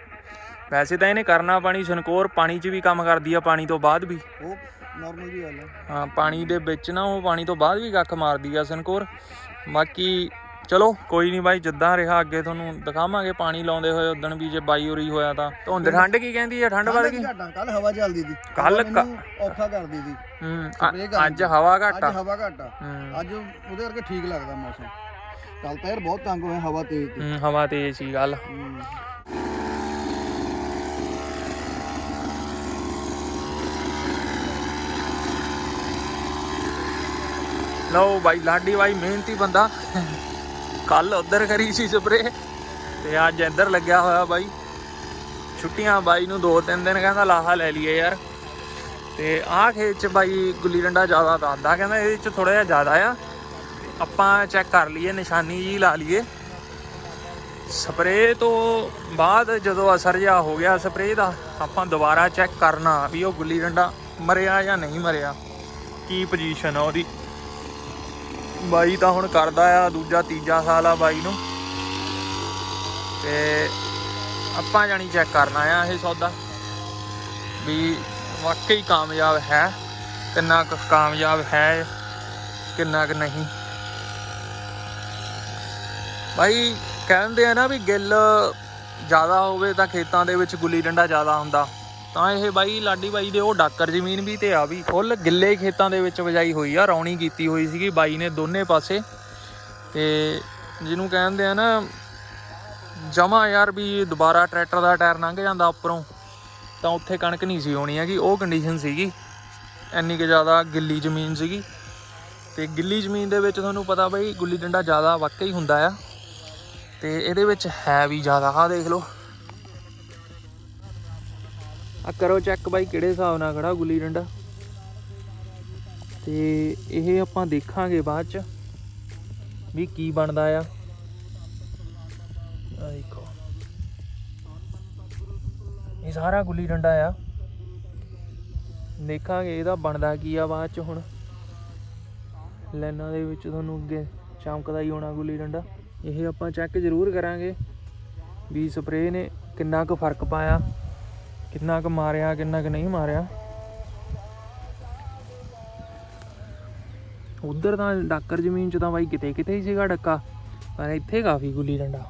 ਵੈਸੇ ਤਾਂ ਇਹਨੇ ਕਰਨਾ ਪਾਣੀ ਸਨਕੋਰ ਪਾਣੀ 'ਚ ਵੀ ਕੰਮ ਕਰਦੀ ਆ ਪਾਣੀ ਤੋਂ ਬਾਅਦ ਵੀ। ਉਹ ਨਾਰਮਲ ਜੀ ਗੱਲ ਹੈ ਹਾਂ ਪਾਣੀ ਦੇ ਵਿੱਚ ਨਾ ਉਹ ਪਾਣੀ ਤੋਂ ਬਾਅਦ ਵੀ ਕੱਖ ਮਾਰਦੀ ਆ ਸਨਕੋਰ। ਬਾਕੀ ਚਲੋ ਕੋਈ ਨਹੀਂ ਬਾਈ ਜਿੱਦਾਂ ਰਿਹਾ ਅੱਗੇ ਤੁਹਾਨੂੰ ਦਿਖਾਵਾਂਗੇ ਪਾਣੀ ਲਾਉਂਦੇ ਹੋਏ ਉਦਣ ਵੀ ਜੇ ਬਾਈ ਉਰੀ ਹੋਇਆ ਤਾਂ। ਧੁੰਦ ਠੰਡ ਕੀ ਕਹਿੰਦੀ ਆ? ਠੰਡ ਵੱਧ ਗਈ ਕੱਲ ਹਵਾ ਚੱਲਦੀ ਸੀ। ਕੱਲ੍ਹ ਹਵਾ ਮੈਨੂੰ ਔਖਾ ਕਰਦੀ ਸੀ। ਹੂੰ spray ਅ- ਕਰਨ ਅੱਜ ਹਵਾ ਘੱਟ ਅੱਜ ਆ ਹਵਾ ਘੱਟ ਆ। ਹੂੰ। ਅੱਜ ਉਹਦੇ ਕਰਕੇ ਠੀਕ ਲੱਗਦਾ ਮੌਸਮ। ਕੱਲ ਤਾਂ ਯਾਰ ਬਹੁਤ ਤੰਗ ਹੋਇਆ ਹਵਾ ਤੇਜ਼ ਤੇ ਹੂੰ, ਹਵਾ ਤੇਜ਼ ਸੀ ਗੱਲ। ਹੂੰ। ਲਓ ਬਾਈ ਲਾਡੀ ਬਾਈ ਮਿਹਨਤੀ ਬੰਦਾ। ਕੱਲ ਉਧਰ ਕਰੀ ਸੀ ਸਪਰੇ ਤੇ ਅੱਜ ਇੱਧਰ ਲੱਗਿਆ ਹੋਇਆ ਬਾਈ। ਛੁੱਟੀਆਂ ਬਾਈ ਨੂੰ ਦੋ ਤਿੰਨ ਦਿਨ ਕਹਿੰਦਾ ਲਾਹਾ ਲੈ ਲਈਏ ਯਾਰ। ਤੇ ਆਹ ਖੇਤ ਚ ਬਾਈ ਗੁੱਲੀ ਡੰਡਾ ਜ਼ਿਆਦਾ ਦੱਸਦਾ ਕਹਿੰਦਾ ਇਹਦੇ ਚ ਥੋੜਾ ਜਿਹਾ ਜ਼ਿਆਦਾ ਆ। ਆਪਾਂ ਚੈੱਕ ਕਰ ਲਈਏ, ਨਿਸ਼ਾਨੀ ਜੀ ਲਾ ਲਈਏ। ਸਪਰੇ ਤੋਂ ਬਾਅਦ ਜਦੋਂ ਅਸਰ ਜਿਹਾ ਹੋ ਗਿਆ ਸਪਰੇ ਦਾ, ਆਪਾਂ ਦੁਬਾਰਾ ਚੈੱਕ ਕਰਨਾ ਵੀ ਉਹ ਗੁੱਲੀ ਡੰਡਾ ਮਰਿਆ ਜਾਂ ਨਹੀਂ ਮਰਿਆ। ਕੀ ਪੋਜੀਸ਼ਨ ਆ ਉਹਦੀ? ਬਾਈ ਤਾਂ ਹੁਣ ਕਰਦਾ ਆ, ਦੂਜਾ, ਤੀਜਾ ਸਾਲ ਆ ਬਾਈ ਨੂੰ। ਤੇ ਆਪਾਂ ਜਾਣੀ ਚੈੱਕ ਕਰਨਾ ਆ ਇਹ ਸੌਦਾ। ਵੀ ਵਾਕਈ ਕਾਮਯਾਬ ਹੈ, ਕਿੰਨਾ ਕੁ ਕਾਮਯਾਬ ਹੈ, ਕਿੰਨਾ ਕੁ ਨਹੀਂ। ਬਾਈ ਕਹਿੰਦੇ ਆ ਨਾ ਵੀ ਗਿੱਲ ਜ਼ਿਆਦਾ ਹੋਵੇ ਤਾਂ ਖੇਤਾਂ ਦੇ ਵਿੱਚ ਗੁੱਲੀ ਡੰਡਾ ਜ਼ਿਆਦਾ ਹੁੰਦਾ। ਤਾਂ ਇਹ ਬਾਈ, ਲਾਡੀ ਬਾਈ ਦੇ ਉਹ ਡਾਕਰ ਜ਼ਮੀਨ ਵੀ ਤੇ ਆ ਵੀ। ਫੁੱਲ ਗਿੱਲੇ ਖੇਤਾਂ ਦੇ ਵਿੱਚ ਵਜਾਈ ਹੋਈ ਆ, ਰੌਣੀ ਕੀਤੀ ਹੋਈ ਸੀਗੀ ਬਾਈ ਨੇ ਦੋਨੇ ਪਾਸੇ। ਤੇ ਜਿਹਨੂੰ ਕਹਿੰਦੇ ਆ ਨਾ, ਜਮਾ ਯਾਰ ਵੀ ਦੁਬਾਰਾ ਟਰੈਕਟਰ ਦਾ ਟਾਇਰ ਲੰਘ ਜਾਂਦਾ ਉੱਪਰੋਂ, ਤਾਂ ਉੱਥੇ ਕਣਕ ਨਹੀਂ ਸੀ ਹੋਣੀ ਹੈਗੀ। ਉਹ ਕੰਡੀਸ਼ਨ ਸੀਗੀ। ਇੰਨੀ ਕਿ ਜ਼ਿਆਦਾ ਗਿੱਲੀ ਜ਼ਮੀਨ ਸੀਗੀ। ਤੇ ਗਿੱਲੀ ਜ਼ਮੀਨ ਦੇ ਵਿੱਚ ਤੁਹਾਨੂੰ ਪਤਾ ਬਈ, ਗੁੱਲੀ ਡੰਡਾ ਜ਼ਿਆਦਾ ਵਾਕਈ ਹੁੰਦਾ ਆ। ਤੇ ਇਹਦੇ ਵਿੱਚ ਹੈ ਵੀ ਜ਼ਿਆਦਾ, ਆਹ ਦੇਖ ਲਓ। ਆ ਕਰੋ ਚੈੱਕ ਬਾਈ ਕਿਹੜੇ ਹਿਸਾਬ ਨਾਲ ਖੜਾ ਗੁੱਲੀ ਡੰਡਾ। ਤੇ ਇਹ ਆਪਾਂ ਦੇਖਾਂਗੇ ਬਾਅਦ ਚ ਵੀ ਕੀ ਬਣਦਾ ਆ। ਆ ਦੇਖੋ। ਇਹ ਸਾਰਾ ਗੁੱਲੀ ਡੰਡਾ ਆ। ਦੇਖਾਂਗੇ ਇਹਦਾ ਬਣਦਾ ਕੀ ਆ ਬਾਅਦ ਚ ਹੁਣ। ਲਾਈਨਾਂ ਦੇ ਵਿੱਚ ਤੁਹਾਨੂੰ ਅੱਗੇ ਚਮਕਦਾ ਹੀ ਹੋਣਾ ਗੁੱਲੀ ਡੰਡਾ। ਇਹ ਆਪਾਂ ਚੈੱਕ ਜ਼ਰੂਰ ਕਰਾਂਗੇ ਵੀ ਸਪਰੇਅ ਨੇ ਕਿੰਨਾ ਕੁ ਫ਼ਰਕ ਪਾਇਆ। ਕਿੰਨਾ ਕੁ ਮਾਰਿਆ, ਕਿੰਨਾ ਕੁ ਨਹੀਂ ਮਾਰਿਆ। ਉਧਰ ਤਾਂ ਡਾਕਰ ਜ਼ਮੀਨ ਚ ਤਾਂ ਬਾਈ ਕਿਤੇ ਕਿਤੇ ਹੀ ਸੀਗਾ ਡੱਕਾ, ਪਰ ਇੱਥੇ ਕਾਫੀ ਗੁੱਲੀ ਡੰਡਾ।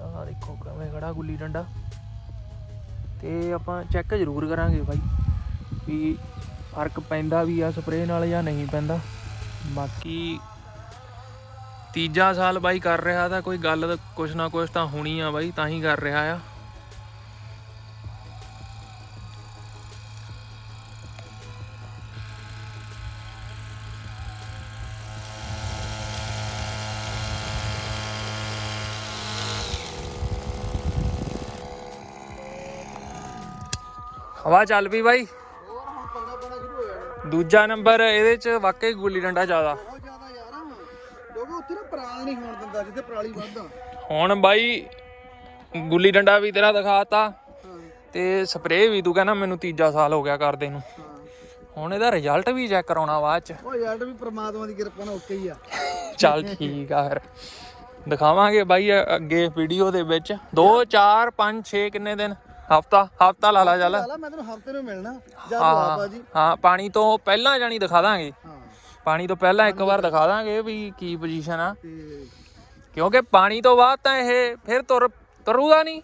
ਆਹ ਦੇਖੋ ਕਿਵੇਂ ਖੜਾ ਗੁੱਲੀ ਡੰਡਾ। ਤੇ ਆਪਾਂ ਚੈੱਕ ਜ਼ਰੂਰ ਕਰਾਂਗੇ ਬਾਈ, ਵੀ ਫ਼ਰਕ ਪੈਂਦਾ ਵੀ ਆ ਸਪਰੇਅ ਨਾਲ ਜਾਂ ਨਹੀਂ ਪੈਂਦਾ। ਬਾਕੀ ਤੀਜਾ ਸਾਲ ਬਾਈ ਕਰ ਰਿਹਾ ਤਾਂ ਕੋਈ ਗੱਲ ਤਾਂ ਕੁਛ ਨਾ ਕੁਛ ਤਾਂ ਹੋਣੀ ਆ ਬਾਈ, ਤਾਂ ਹੀ ਕਰ ਰਿਹਾ ਆ। ਹਵਾ ਚੱਲ ਪਈ ਬਾਈ। ਦੂਜਾ ਨੰਬਰ ਇਹਦੇ ਚ ਵਾਕਈ ਗੁੱਲੀ ਡੰਡਾ ਜ਼ਿਆਦਾ ਬਹੁਤ ਜ਼ਿਆਦਾ ਯਾਰ ਕਿਉਂਕਿ ਉੱਥੇ ਨਾ ਪਰਾਲ ਹੋਣ ਦਿੰਦਾ ਜਿੱਥੇ ਪਰਾਲੀ ਵੱਧਦਾ। ਹੁਣ ਬਾਈ ਗੁੱਲੀ ਡੰਡਾ ਵੀ ਤੇਰਾ ਦਿਖਾਤਾ ਤੇ ਸਪਰੇਅ ਵੀ ਤੂੰ ਕਹਿੰਦਾ ਮੈਨੂੰ ਤੀਜਾ ਸਾਲ ਹੋ ਗਿਆ ਕਰਦੇ ਨੂੰ। ਹੁਣ ਇਹਦਾ ਰਿਜ਼ਲਟ ਵੀ ਚੈੱਕ ਕਰਾਉਣਾ ਬਾਅਦ ਚ। ਉਹ ਯਾਰ ਵੀ ਪ੍ਰਮਾਤਮਾ ਦੀ ਕਿਰਪਾ ਨਾਲ ਓਕੇ ਹੀ ਆ। ਚੱਲ ਠੀਕ ਆ ਫਿਰ। ਦਿਖਾਵਾਂਗੇ ਬਾਈ ਅੱਗੇ ਵੀਡੀਓ ਦੇ ਵਿੱਚ। 2 4 5 6 ਕਿੰਨੇ ਦਿਨ? ਹਫਤਾ ਹਫਤਾ ਲਾ ਲਾ ਚੱਲ। ਮੈਂ ਤੈਨੂੰ ਹਫ਼ਤੇ ਨੂੰ ਮਿਲਣਾ। ਜਦ ਹਾਂ ਬਾਬਾ ਜੀ ਹਾਂ ਪਾਣੀ ਤੋਂ ਪਹਿਲਾਂ ਜਾਣੀ ਦਿਖਾ ਦਾਂਗੇ। ਪਾਣੀ ਤੋਂ ਪਹਿਲਾਂ ਇੱਕ ਵਾਰ ਦਿਖਾ ਦਾਂਗੇ ਵੀ ਕੀ ਪੋਜੀਸ਼ਨ ਆ। ਕਿਉਂਕਿ ਪਾਣੀ ਤੋਂ ਬਾਅਦ ਤਾਂ ਇਹ ਫਿਰ ਤੁਰ ਤੁਰੂਗਾ ਨਹੀਂ।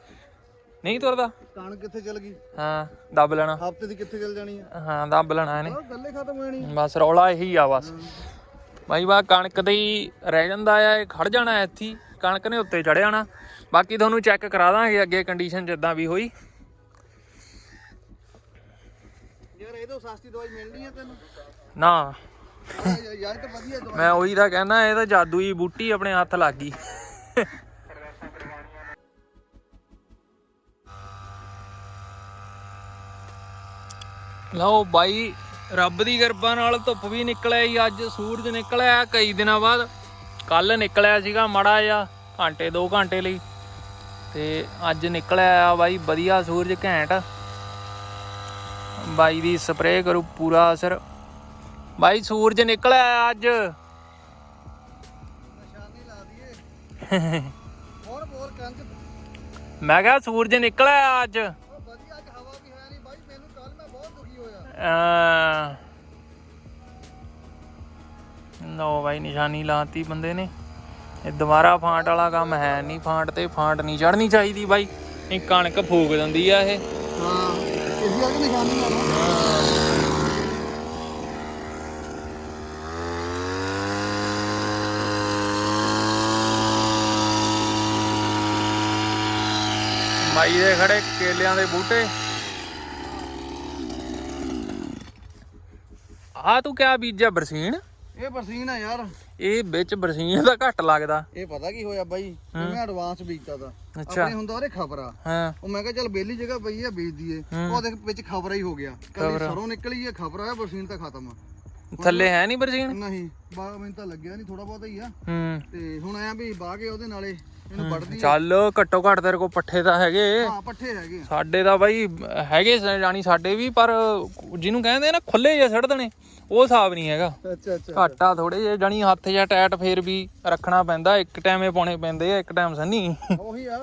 ਨਹੀਂ ਤੁਰਦਾ। ਕਣਕ ਕਿੱਥੇ ਚਲ ਗਈ? ਹਾਂ ਦੱਬ ਲੈਣਾ। ਹਫ਼ਤੇ ਦੀ ਕਿੱਥੇ ਚਲ ਜਾਣੀ ਆ? ਹਾਂ ਦੱਬ ਲੈਣਾ ਇਹਨੇ। ਗੱਲੇ ਖਤਮ ਹੋ ਜਾਣੀ ਬਸ ਰੌਲਾ ਇਹੀ ਆ ਬਸ। ਬਾਈ ਬਾ ਕਣਕ ਦੇ ਹੀ ਰਹਿ ਜਾਂਦਾ ਆ ਇਹ ਖੜ ਜਾਣਾ ਇੱਥੇ। ਕਣਕ ਨੇ ਉੱਤੇ ਚੜ ਜਾਣਾ। ਬਾਕੀ ਤੁਹਾਨੂੰ ਚੈੱਕ ਕਰਾ ਦਾਂਗੇ ਅੱਗੇ ਕੰਡੀਸ਼ਨ ਜਿੱਦਾਂ ਵੀ ਹੋਈ। ਯਾਰ ਇਹ ਤੋਂ ਸਸਤੀ ਦਵਾਈ ਮਿਲਣੀ ਆ ਤੈਨੂੰ। ਨਾ। ਯਾਰ ਯਾਰ ਤਾਂ ਵਧੀਆ ਦਵਾਈ ਮੈਂ ਉਹੀ ਤਾਂ ਕਹਿੰਦਾ, ਇਹ ਤਾਂ ਜਾਦੂ ਹੀ ਬੂਟੀ ਆਪਣੇ ਹੱਥ ਲੱਗ ਗਈ। ਲਓ ਬਾਈ, ਰੱਬ ਦੀ ਕਿਰਪਾ ਨਾਲ ਧੁੱਪ ਵੀ ਨਿਕਲਿਆ ਹੀ ਅੱਜ ਸੂਰਜ ਨਿਕਲਿਆ ਕਈ ਦਿਨਾਂ ਬਾਅਦ। ਕੱਲ ਨਿਕਲਿਆ ਸੀਗਾ ਮੜਾ ਜਿਹਾ, ਘੰਟੇ 2 ਘੰਟੇ ਲਈ। ਤੇ ਅੱਜ ਨਿਕਲਿਆ ਆ ਬਾਈ, ਵਧੀਆ ਸੂਰਜ ਘੈਂਟ। ਬਾਈ ਦੀ ਸਪਰੇਅ ਕਰੂ ਪੂਰਾ ਅਸਰ। ਬਾਈ ਸੂਰਜ ਨਿਕਲਿਆ ਅੱਜ। ਨਿਸ਼ਾਨੀ ਲਾ ਦਈਏ ਹੋਰ ਬੋਲ ਕੰਜ ਮੈਂ ਕਿਹਾ ਸੂਰਜ ਨਿਕਲਿਆ ਅੱਜ। ਉਹ ਵਧੀਆ ਅੱਜ ਹਵਾ ਵੀ ਹੈ ਨਹੀਂ ਬਾਈ ਮੈਨੂੰ ਕੱਲ ਮੈਂ ਬਹੁਤ ਦੁਖੀ ਹੋਇਆ ਲੋ ਬਾਈ ਨਿਸ਼ਾਨੀ ਲਾਤੀ ਬੰਦੇ ਨੇ। ਇਹ ਦੁਬਾਰਾ ਫਾਂਟ ਵਾਲਾ ਕੰਮ ਹੈ ਨਹੀਂ, ਫਾਂਟ ਤੇ ਫਾਂਟ ਨਹੀਂ ਚੜਨੀ ਚਾਹੀਦੀ ਬਾਈ। ਇਹ ਕਣਕ ਫੂਕ ਦਿੰਦੀ ਆ ਇਹ। ਹਾਂ ਇਸ ਕਰਕੇ ਨਿਸ਼ਾਨੀ ਆ ਮਾਈ ਦੇ ਖੜੇ ਕੇਲਿਆਂ ਦੇ ਬੂਟੇ। ਆ ਤੂੰ ਕਿਆ ਬੀਜਿਆ ਬਰਸੀਨ? ਇਹ ਬਰਸੀਨ ਆ ਯਾਰ। ਇਹ ਵਿੱਚ ਬਰਸੀਨ ਦਾ ਘੱਟ ਲੱਗਦਾ। ਇਹ ਪਤਾ ਕੀ ਹੋਇਆ ਬਾਈ? ਮੈਂ ਐਡਵਾਂਸ ਬੀਜਤਾ ਦਾ। ਆਪਣੇ ਹੁੰਦਾ ਉਹਦੇ ਖਬਰਾਂ ਹਾਂ। ਉਹ ਮੈਂ ਕਿਹਾ ਚੱਲ ਬੇਲੀ ਜਗ੍ਹਾ ਪਈ ਆ ਬੀਜ ਦਈਏ। ਉਹ ਦੇਖ ਵਿੱਚ ਖਬਰ ਹੀ ਹੋ ਗਿਆ। ਕੱਲੀ ਸਰੋਂ ਨਿਕਲੀ ਆ ਖਬਰ ਆ ਬਰਸੀਨ ਤਾਂ ਖਤਮ ਆ। ਥੱਲੇ ਹੈ ਨਹੀਂ ਬਰਸੀਨ? ਨਹੀਂ ਬਾ ਮੈਨੂੰ ਤਾਂ ਲੱਗਿਆ ਨਹੀਂ ਥੋੜਾ ਬਹੁਤਾ ਹੀ ਆ। ਹੂੰ। ਤੇ ਹੁਣ ਐ ਵੀ ਕੇ ਉਹਦੇ ਨਾਲੇ। ਇਹਨੂੰ ਵੱਢਦੀ ਚੱਲ ਘੱਟੋ ਘੱਟ ਤੇਰੇ ਕੋਲ ਪੱਠੇ ਤਾਂ ਹੈਗੇ। ਹਾਂ ਪੱਠੇ ਹੈਗੇ। ਸਾਡੇ ਤਾਂ ਬਾਈ ਹੈਗੇ ਜਾਣੀ ਸਾਡੇ ਵੀ ਪਰ ਜਿਹਨੂੰ ਕਹਿੰਦੇ ਨਾ ਖੁੱਲੇ ਜੇ ਸੜ ਦੇਣੇ ਉਹ ਹਿਸਾਬ ਨਹੀਂ ਹੈਗਾ। ਅੱਛਾ ਅੱਛਾ। ਘਾਟਾ ਥੋੜੇ ਜੇ ਜਾਣੀ ਹੱਥ ਜਾਂ ਟੈਟ ਫੇਰ ਵੀ ਰੱਖਣਾ ਪੈਂਦਾ ਇੱਕ ਟਾਈਮੇ ਪਾਉਣੇ ਪੈਂਦੇ ਆ ਇੱਕ ਟਾਈਮ ਸੰਨੀ। ਉਹੀ ਆ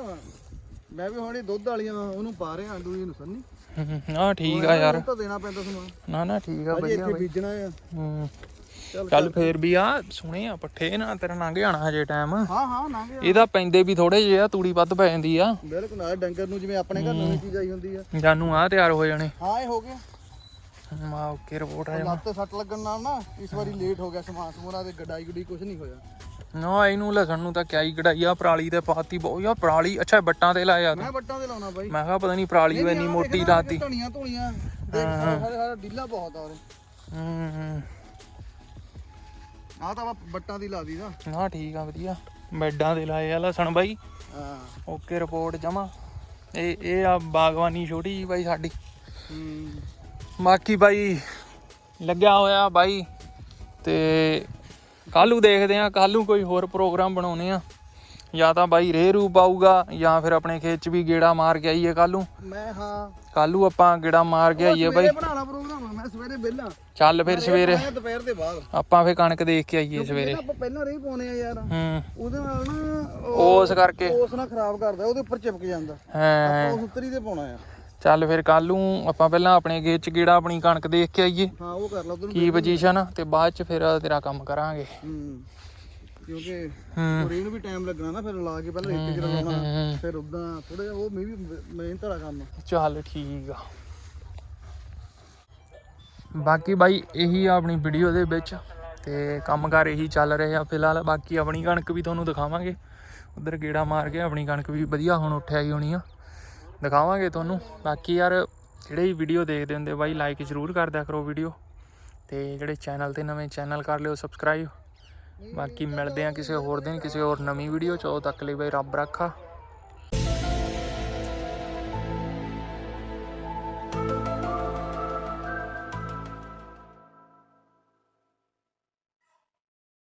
ਮੈਂ ਵੀ ਹੁਣੇ ਦੁੱਧ ਵਾਲੀਆਂ ਉਹਨੂੰ ਪਾ ਰਿਹਾ ਦੂਜੀ ਨੂੰ ਸੰਨੀ। ਹਾਂ ਠੀਕ ਆ ਯਾਰ। ਤਾਂ ਦੇਣਾ ਪੈਂਦਾ ਸਮਾਨ। ਨਾ ਨਾ ਠੀਕ ਆ ਵਧੀਆ ਬਾਈ। ਬੀਜਣਾ ਆ। ਹੂੰ। ਚੱਲ ਫੇਰ ਵੀ ਆ ਸੁਣੇ ਆ ਪੱਠੇ ਨਾ ਤੇਰਾ ਲੰਘ ਜਾਣਾ ਹਜੇ ਟਾਈਮ ਹਾਂ ਹਾਂ ਲੰਘ ਗਿਆ ਇਹਦਾ ਪੈਂਦੇ ਵੀ ਥੋੜੇ ਜਿਹੇ ਆ ਤੂੜੀ ਵੱਧ ਪੈ ਜਾਂਦੀ ਆ। ਬਿਲਕੁਲ ਨਾਲ ਡੰਗਰ ਨੂੰ ਜਿਵੇਂ ਆਪਣੇ ਘਰ ਨਵੀਂ ਚੀਜ਼ ਆਈ ਹੁੰਦੀ ਆ। ਜਾਨੂੰ ਆ ਤਿਆਰ ਹੋ ਜਾਣੇ। ਹਾਂ ਇਹ ਹੋ ਗਿਆ। ਮਾ ਓਕੇ ਰਿਪੋਰਟ ਆ ਲੱਤ ਸੱਟ ਲੱਗਣ ਨਾਲ ਨਾ ਇਸ ਵਾਰੀ ਲੇਟ ਹੋ ਗਿਆ ਸਮਾਨ ਸਮੂਰਾ ਤੇ ਗਡਾਈ ਗੁਡਾਈ ਕੁਝ ਨਹੀਂ ਹੋਇਆ। ਨਾ ਇਹਨੂੰ ਲਸਣ ਨੂੰ ਤਾਂ ਕਿਆ ਹੀ ਕਢਾਈ ਆ ਪਰਾਲੀ ਤੇ ਪਾਤੀ ਬਹੁਤ ਯਾ ਪਰਾਲੀ ਅੱਛਾ ਬੱਟਾਂ ਤੇ ਲਾਇਆ ਤੂੰ। ਮੈਂ ਵੱਟਾਂ ਤੇ ਲਾਉਣਾ ਬਾਈ। ਮੈਂ ਕਿਹਾ ਪਤਾ ਨਹੀਂ ਪਰਾਲੀ ਇੰਨੀ ਮੋਟੀ ਲਾਤੀ ਧਣੀਆਂ ਧੁਣੀਆਂ ਦੇਖ ਸਾਰੇ ਸਾਰੇ ਢਿੱਲਾ ਬਹੁਤ ਆ ਉਹਦੇ ਹੂੰ। ਆਹ ਤਾਂ ਆਪਾਂ ਵੱਟਾਂ ਦੀ ਲਾ ਦੀ ਨਾ। ਨਾ ਠੀਕ ਆ ਵਧੀਆ। ਬੈਡਾਂ ਤੇ ਲਾਏ ਆ ਲਸਣ ਬਾਈ। ਹਾਂ। ਓਕੇ ਰਿਪੋਰਟ ਜਮਾ। ਇਹ ਇਹ ਆ ਬਾਗਵਾਨੀ ਛੋਟੀ ਜੀ ਬਾਈ ਸਾਡੀ। ਬਾਕੀ ਬਾਈ ਲੱਗਿਆ ਹੋਇਆ ਬਾਈ। ਤੇ ਕੱਲੂ ਦੇਖਦੇ ਆ ਕੱਲੂ ਕੋਈ ਹੋਰ ਪ੍ਰੋਗਰਾਮ ਬਣਾਉਨੇ ਆ। ਜਾਂ ਤਾਂ ਬਾਈ ਰੇਰੂ ਪਾਊਗਾ ਜਾਂ ਫਿਰ ਆਪਣੇ ਖੇਤ ਚ ਵੀ ਗੇੜਾ ਮਾਰ ਕੇ ਆਈਏ ਕੱਲੂ ਮੈਂ ਹਾਂ। ਕੱਲੂ ਆਪਾਂ ਗੇੜਾ ਮਾਰ ਕੇ ਆਈਏ ਬਾਈ। ਬਣਾਉਣਾ ਪ੍ਰੋਗਰਾਮ ਮੈਂ ਸਵੇਰੇ ਵਿਹਲਾ। ਚੱਲ ਫਿਰ ਸਵੇਰੇ। ਮੈਂ ਦੁਪਹਿਰ ਦੇ ਬਾਅਦ। ਆਪਾਂ ਫੇ ਕਣਕ ਦੇਖ ਕੇ ਆਈਏ ਸਵੇਰੇ। ਆਪਾਂ ਪਹਿਲਾਂ ਰੇ ਪਾਉਣੇ ਆ ਯਾਰ ਹੂੰ। ਉਹਦੇ ਨਾਲ ਨਾ ਉਸ ਕਰਕੇ। ਉਸ ਨਾਲ ਖਰਾਬ ਕਰਦਾ ਉਹਦੇ ਉੱਪਰ ਚਿਪਕ ਜਾਂਦਾ। ਹਾਂ ਆਪਾਂ ਉਸ ਉੱਤਰੀ ਤੇ ਪਾਉਣਾ ਆ। ਚੱਲ ਫਿਰ ਕੱਲ ਨੂੰ ਆਪਾਂ ਪਹਿਲਾਂ ਆਪਣੇ ਖੇਤ ਚ ਗੇੜਾ ਆਪਣੀ ਕਣਕ ਦੇਖ ਕੇ ਆਈਏ। ਹਾਂ ਉਹ ਕਰ ਲਾ ਉਧਰ ਕੀ ਪੋਜੀਸ਼ਨ ਤੇ ਬਾਅਦ ਚ ਫਿਰ ਤੇਰਾ ਕੰਮ ਕਰਾਂਗੇ। ਹੂੰ। ਕਿਉਂਕਿ ਕੁੜੀ ਨੂੰ ਵੀ ਟਾਈਮ ਲੱਗਣਾ ਨਾ ਫਿਰ ਲਾ ਕੇ ਪਹਿਲਾਂ ਇੱਕ ਜਿਹੜਾ ਲਾਉਣਾ। ਫਿਰ ਉਦਾਂ ਥੋੜਾ ਜਿਹਾ ਉਹ ਮੈਂ ਵੀ ਮਿਹਨਤ ਵਾਲਾ ਕੰਮ। ਚੱਲ ਠੀਕ ਆ। ਬਾਕੀ ਬਾਈ, ਇਹੀ ਆ ਆਪਣੀ ਵੀਡੀਓ ਦੇ ਵਿੱਚ ਤੇ ਕੰਮਕਾਰ ਇਹੀ ਚੱਲ ਰਹੇ ਆ ਫਿਲਹਾਲ। ਬਾਕੀ ਆਪਣੀ ਕਣਕ ਵੀ ਤੁਹਾਨੂੰ ਦਿਖਾਵਾਂਗੇ। ਉਧਰ ਗੇੜਾ ਮਾਰ ਕੇ ਆਪਣੀ ਕਣਕ ਵੀ ਵਧੀਆ ਹੁਣ ਉੱਠਿਆ ਹੀ ਹੋਣੀ ਆ। ਦਿਖਾਵਾਂਗੇ ਤੁਹਾਨੂੰ। ਬਾਕੀ ਯਾਰ, ਜਿਹੜੇ ਵੀ ਵੀਡੀਓ ਦੇਖਦੇ ਹੁੰਦੇ ਬਾਈ ਲਾਈਕ ਜ਼ਰੂਰ ਕਰ ਦਿਆ ਕਰੋ ਵੀਡੀਓ ਤੇ ਜਿਹੜੇ ਚੈਨਲ ਤੇ ਨਵੇਂ ਚੈਨਲ ਕਰ ਲਿਓ ਸਬਸਕ੍ਰਾਈਬ ਬਾਕੀ ਮਿਲਦੇ ਆ ਕਿਸੇ ਹੋਰ ਦਿਨ, ਕਿਸੇ ਹੋਰ ਨਵੀਂ ਵੀਡੀਓ ਚ। ਉਹ ਤੱਕ ਲਈ ਬਾਈ, ਰੱਬ ਰੱਖਾ।